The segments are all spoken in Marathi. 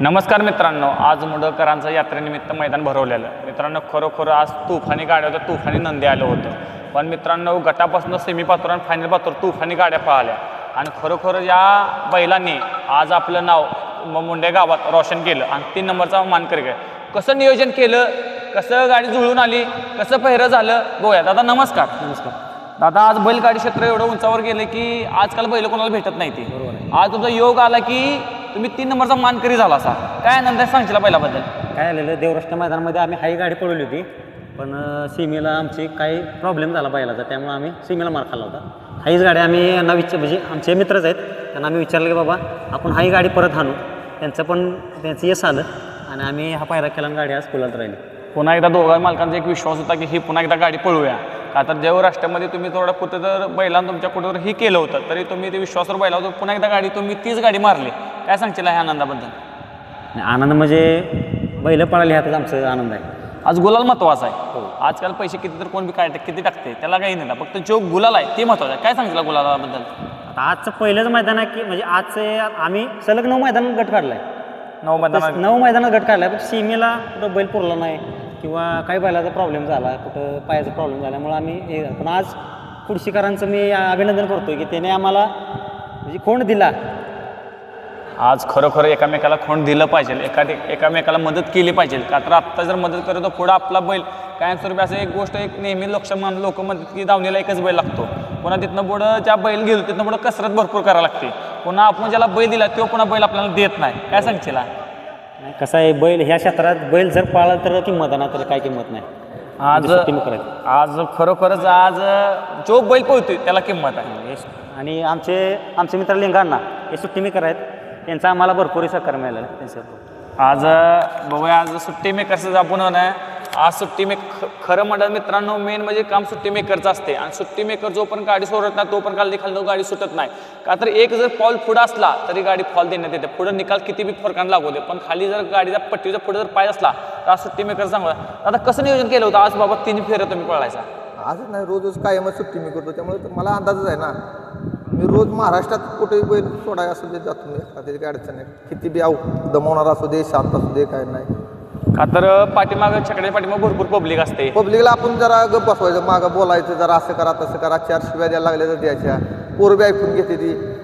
नमस्कार मित्रांनो आज मुडकरांचं यात्रेनिमित्त मैदान भरवलेलं. मित्रांनो खरोखर आज तुफानी गाड्या होत्या तुफानी नंदी आलं होतं. पण मित्रांनो गटापासून सेमी पात्र आणि फायनल पात्र तुफानी गाड्या पाहिल्या आणि खरोखर या बैलांनी आज आपलं नाव म- मुंडे गावात रोशन केलं आणि तीन नंबरचा मानकरी काय कसं नियोजन केलं? कसं गाडी जुळून आली? कसं पहिरं झालं? बघूया. दादा नमस्कार. नमस्कार. दादा आज बैलगाडी क्षेत्र एवढं उंचावर गेलं की आजकाल बैल कोणाला भेटत नाही ते बरोबर. आज तुमचा योग आला की तुम्ही तीन नंबरचा मानकरी झाला असा. काय आनंद आहे सांगशील बैलाबद्दल काय झालेलं देवराष्ट्र मैदानामध्ये आम्ही हाई गाडी पळवली होती पण सीमेला आमची काही प्रॉब्लेम झाला बैलाचा त्यामुळे आम्ही सीमेला मार खाल्ला होता. हाईच गाडी आम्ही यांना विचार म्हणजे आमचे मित्रच आहेत त्यांना आम्ही विचारलं की बाबा आपण हाई गाडी परत आणू त्यांचं पण त्यांचं यश आलं आणि आम्ही हा पायरा केला गाडी आज कुलात राहिली. पुन्हा एकदा दोघा मालकांचा एक विश्वास होता की ही पुन्हा एकदा गाडी पळूया. का तर जेव्हा राष्ट्रामध्ये तुम्ही थोडं कुठं जर बैलांना तुमच्या कुठं ही केलं होतं तरी तुम्ही ते विश्वासावर बैला होतं पुन्हा एकदा गाडी तुम्ही तीच गाडी मारली. काय सांगशील ह्या आनंदाबद्दल? आणि आनंद म्हणजे बैल पळाली ह्यातच आमचा आनंद आहे. आज गुलाल महत्त्वाचा आहे. हो. आजकाल पैसे किती तर कोण बी काय किती टाकते त्याला काही नाही. फक्त जो गुलाल आहे ते महत्वाचं आहे. काय सांगशील गुलालाबद्दल? आता आजचं पहिलंच मैदान आहे की म्हणजे आजचे आम्ही सलग नऊ मैदानात गट काढला आहे नऊ मैदानात नऊ मैदानात गट काढला पण सीमेला कुठं बैल पुरला नाही किंवा काही बैलाचा प्रॉब्लेम झाला कुठं पायाचा प्रॉब्लेम झाल्यामुळे आम्ही हे पण आज कुडशीकरांचं मी अभिनंदन करतो की त्याने आम्हाला म्हणजे कोण दिला. आज खरोखर एकामेकाला खोंड दिलं पाहिजे एखादी एकामेकाला मदत केली पाहिजे. का तर आत्ता जर मदत करतो पुढं आपला बैल कायमस्वरूपी असं एक गोष्ट एक नेहमी लक्ष लोक म्हणतात की दावणीला एकच बैल लागतो. पुन्हा तिथनं पुढं ज्या बैल गेलो तिथनं पुढं कसरत भरपूर करायला लागते. पुन्हा आपण ज्याला बैल दिला तो पुन्हा बैल आपल्याला देत नाही. काय सांगशील कसं आहे बैल ह्या क्षेत्रात बैल जर पाळला तर किंमत आहे ना तर काही किंमत नाही. आज म्हणजे. आज खरोखरच आज जो बैल पळतोय त्याला किंमत आहे. आणि आमचे आमचे मित्र लिंगांना हे सुट्टी मेकर आहेत. त्यांचा आम्हाला भरपूर सहकार मिळालेला आहे त्यांचं आज बघूया आज सुट्टी मेकरचं आपण ना आज सुट्टी मेक ख- खरं म्हणतात मित्रांनो मेन म्हणजे काम सुट्टी मेकरचं असते. आणि सुट्टी मेकर जो पण गाडी सोडत नाही तो पण खाली खाली गाडी सुटत नाही. का तर एक जर फॉल पुढं असला तरी गाडी फॉल देण्यात येते. पुढं निकाल किती बी फरकानं लागू दे. पण खाली जर गाडीचा पट्टीचा पुढे जर पाय असला तर आज सुट्टी मेकर चांगला आता कसं नियोजन केलं होतं? आज बाबा तीन फेरं तुम्ही पळायचा. आजच नाही रोजच कायमच सुट्टी मी करतो. त्यामुळे मला अंदाजच आहे ना. मी रोज महाराष्ट्रात कुठेही बैल सोडाय असू दे जातो मी त्याची काही अडचण नाही. किती बी आऊ दमवणार असू दे शांत असू दे काय नाही. का तर पाठीमागं छकड्या पाठीमागं भरपूर पब्लिक असते. पब्लिकला आपण जरा गप बसवायचं मागं बोलायचं जरा असं करा तसं करा चार शिव्या द्यायला लागल्या तर द्यायच्या. पोर बी ऐकून घेते ती.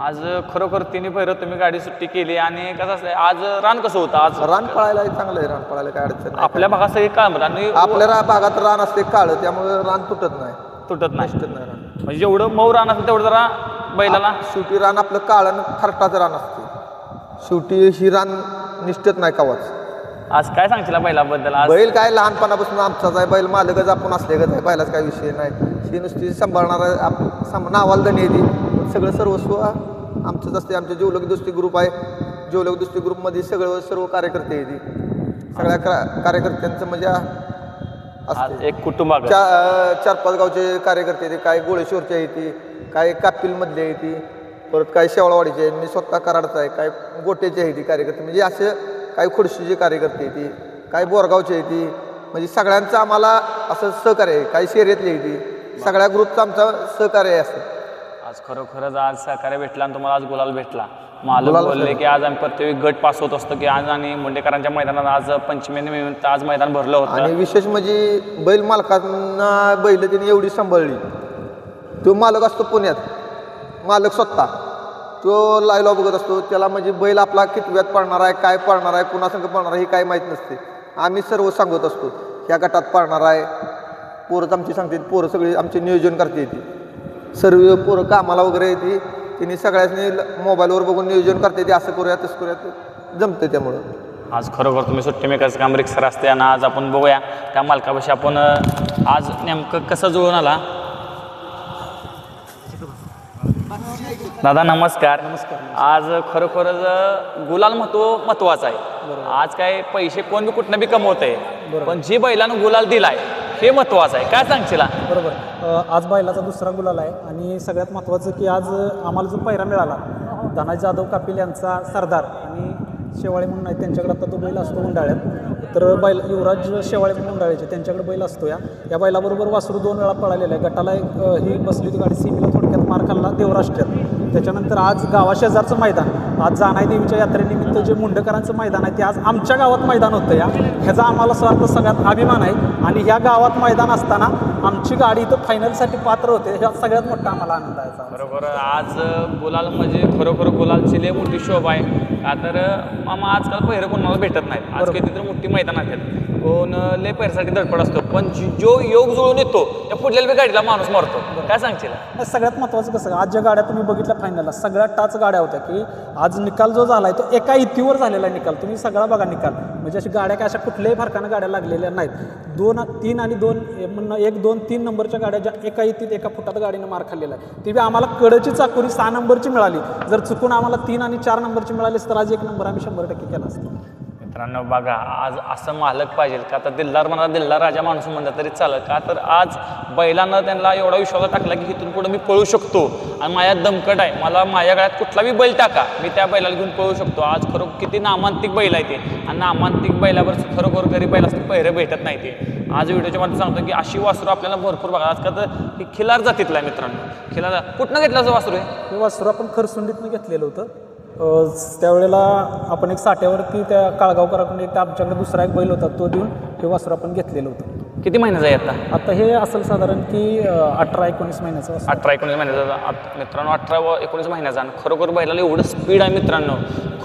आज खरोखर तिन्ही पहिरं तुम्ही गाडी सुट्टी केली आणि कसं असतं आज रान कसं होतं आज? रान पळायला चांगलं आहे रान पळायला काय अडचण नाही. आपल्या भागात सगळी काळ आणि आपल्या रा- भागात रान असते काळं त्यामुळे रान तुटत नाही. तुटत नाही. तुटत नाही रान. म्हणजे जेवढं मऊ रान असेल तेवढं जरा बैलाला शेवटी रान आपलं काळं आणि खरटाचं रान असते. शेवटी ही रान निष्ठत नाही कावाच. आज काय सांगशील बैलाबद्दल? आज बैल काय लहानपणापासून आमचाच आहे. बैल मालकच आपण असलेगच आहे. बैलाच काय विषय नाही. ही नुसती सांभाळणार आप नावाला दणी येते सगळं सर्वस्व आमचंच असते. आमचे जेवलक दोस्ती ग्रुप आहे. जेवलक दोस्ती ग्रुपमध्ये सगळं सर्व कार्यकर्ते येते सगळ्या कार्यकर्त्यांचं म्हणजे असते. एक कुटुंब चार चार पाच गावचे कार्यकर्ते येते काय गोळेश्वरचे येते काय कापिलमधले येते परत काय शेवळवाडीचे आहेत मी स्वतः कराडचा आहे काय गोटेचे आहे ती कार्यकर्ते. म्हणजे असे काही खुडशीचे कार्यकर्ते येते काय बोरगावचे येते म्हणजे सगळ्यांचं आम्हाला असं सहकार्य आहे. काही शर्यतले येते सगळ्या ग्रुपचं आमचं सहकार्य आहे असं. आज खरोखरच आज सहकार्य भेटला आणि तुम्हाला आज गुलाल भेटला. मालक गुलाल बोलले. की आज आम्ही प्रत्येक गट पास होत असतो की आज आणि मुंडेकरांच्या मैदानात आज पंचमी निमित्त आज मैदान भरलं आणि होतं विशेष म्हणजे बैल मालकांना बैल तिने एवढी सांभाळली. तो मालक असतो पुण्यात. मालक स्वतः. तो लायला बघत असतो. त्याला म्हणजे बैल आपला कितव्यात पळणार आहे काय पळणार आहे कुणासंग पळणार आहे हे काय माहीत नसते. आम्ही सर्व सांगत असतो ह्या गटात पळणार आहे. पोरंच आमची सांगते पोरं सगळी आमचे नियोजन करते येते सर्व पोरं कामाला वगैरे येते. तिने सगळ्यांनी मोबाईलवर बघून नियोजन करते ते असं करूया तसं करूया ते जमते त्यामुळं. आज खरोखर तुम्ही सुट्टी मेकरचं काम रिक्सर असते आणि आज आपण बघूया त्या मालकापाशी आपण आज नेमकं कसं जुळून आला? दादा नमस्कार. नमस्कार आज खरोखरच गुलाल महत्त्व महत्वाचं आहे. आज काय पैसे कोण बी कुठनं बी कमवत आहे पण जे बैलानं गुलाल दिलाय हे महत्वाचं आहे. काय सांगशील? बरोबर. आज बैलाचा दुसरा गुलाल आहे. आणि सगळ्यात महत्त्वाचं की आज आम्हाला जो पैरा मिळाला धनाजी जाधव कापिल यांचा सरदार आणि शेवाळे म्हणून आहे त्यांच्याकडे आता तो बैल असतो उंडाळ्यात. तर बैल युवराज शेवाळे म्हणून उंडाळ्याचे त्यांच्याकडे बैल असतो या या बैलाबरोबर वासरू दोन वेळा पळालेला आहे. गटाला एक, ही बसली गाडी सीमेला थोडक्यात मार खाल्ला देवराष्ट्रात त्याच्यानंतर आज गावाशेजारचं मैदान आज जानाई देवीच्या यात्रेनिमित्त जे मुंडकरांचं मैदान आहे ते आज आमच्या गावात मैदान होतं या. ह्याचा आम्हाला स्वार्थ सगळ्यात अभिमान आहे. आणि ह्या गावात मैदान असताना आमची गाडी इथं फायनलसाठी पात्र होते. ह्या सगळ्यात मोठा आम्हाला आनंद आहे. बरोबर. आज गुलाल म्हणजे खरोखर गुलालची लय मोठी शोभा आहे. का तर मामा आजकाल पहिरं कोणाला भेटत नाहीत. आज तर मोठी मैदान आहेत. कोण लय पैरसाठी धडपड असतो. पण जी- जो योग जुळून येतो त्या पुढल्या बी गाडीला माणूस मारतो. काय सांगशील? नाही, सगळ्यात महत्त्वाचं कसं आज ज्या गाड्या तुम्ही बघितल्या फायनलला सगळ्या टाच गाड्या होत्या की आज निकाल जो झाला आहे तो एका इतीवर झालेला आहे निकाल. तुम्ही सगळा बघा निकाल. म्हणजे अशी गाड्या काय अशा कुठल्याही फरकानं गाड्या लागलेल्या नाहीत. दोन तीन आणि दोन ए, म्हणणं एक दोन तीन नंबरच्या गाड्या ज्या एका इतीत एका फुटात गाडीनं मार खाल्लेला आहे ती बी आम्हाला कडची चाकुरी सहा नंबरची मिळाली. जर चुकून आम्हाला तीन आणि चार नंबरची मिळाली तर आज एक नंबर आम्ही शंभर टक्के केला असतो. मित्रांनो बघा आज असं मालक पाहिजे का? तर दिलदार म्हणा दिलदार राजा माणूस म्हणलं तरी चालेल का? तर आज बैलांना त्यांना एवढा विश्वास टाकला की इथून पुढे मी पळू शकतो. आणि माझ्या दमकट आहे. मला माझ्या गळ्यात कुठलाही बैल टाका. मी त्या बैलाला घेऊन पळू शकतो. आज खरोखर किती नामांतिक बैल आहे ते. आणि नामांतिक बैलावर खरोखर गरीब बैल असते पहिरं भेटत नाही ते. आज व्हिडिओच्या मध्ये सांगतो की अशी वासरू आपल्याला भरपूर बघा. आज का तर ही खिलार जातीतला आहे मित्रांनो. खिलार कुठनं घेतला जो वासरू आहे वासरू आपण खरसुंडीतनं घेतलेलं होतं. त्यावेळेला आपण एक साठ्यावरती त्या काळगावकराकडून एक आमच्याकडे दुसरा एक बैल होता तो देऊन हे वासरू आपण घेतलेलं होतं. किती महिन्याचा आहे आता? आता हे असेल साधारण की अठरा एकोणीस महिन्याचं अठरा एकोणीस महिन्याचा आत- मित्रांनो अठरा व एकोणीस महिन्याचा. आणि खरोखर बैलाला एवढं स्पीड आहे मित्रांनो.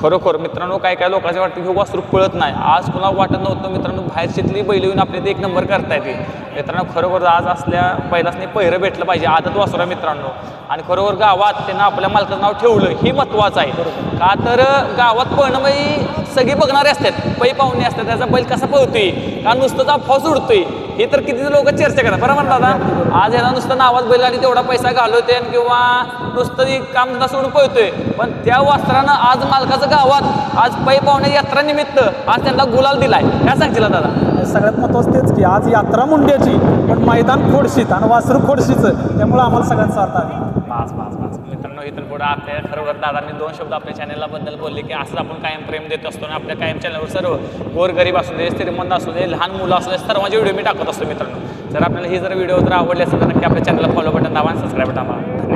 खरोखर मित्रांनो काय काय लोकांचे वाटतं की वासरू पळत नाही. आज कुणाला वाटत नव्हतं मित्रांनो बाहेरच्यातली बैल येऊन आपल्या इथे एक नंबर करता येते मित्रांनो खरोखर आज असल्या बैलासने पहिरं भेटलं पाहिजे. आदत वासरू आहे मित्रांनो. आणि खरोखर गावात त्यांना आपल्या मालकाचं नाव ठेवलं हे महत्त्वाचं आहे. का तर गावात पळणं म्हणजे सगळे बघणारे असतात. पै पाहुणे असतात त्याचा बैल कसा पळतोय का नुसतं अफवा उडतोय हे तर किती लोक चर्चा करतात. बरोबर ना दादा आज ह्याला नुसतं नावात बैल आणि तेवढा पैसा घालवते आणि किंवा नुसतं कामधंदा सोडून पळतोय. पण त्या वस्त्रानं आज मालकाचं गावात आज पै पाहुणे यात्रा निमित्त आज त्यांना गुलाल दिलाय. काय सांगतील दादा सगळ्यात महत्त्वाचं तेच की आज यात्रा मुंड्याची पण मैदान खोडशीत आणि वासरू खोडशीचं त्यामुळं आम्हाला सगळ्यांचा अर्थ आहे पाच पाच पाच मित्रांनो इथून पुढं आपल्या खरोखर दादांनी दोन शब्द आपल्या चॅनलबद्दल बोलले की असं आपण कायम प्रेम देत असतो आणि आपल्या कायम चॅनलवर सर्व गोरगरीब असू दे श्रीमंत असू दे लहान मुलं असू दे सर्वांचे व्हिडिओ मी टाकत असतो मित्रांनो. जर आपल्याला ही जर व्हिडिओ जर आवडले असेल तर नक्की आपल्या चॅनलला फॉलो बटन दाबा आणि सबस्क्राईब दाबा धन्यवाद.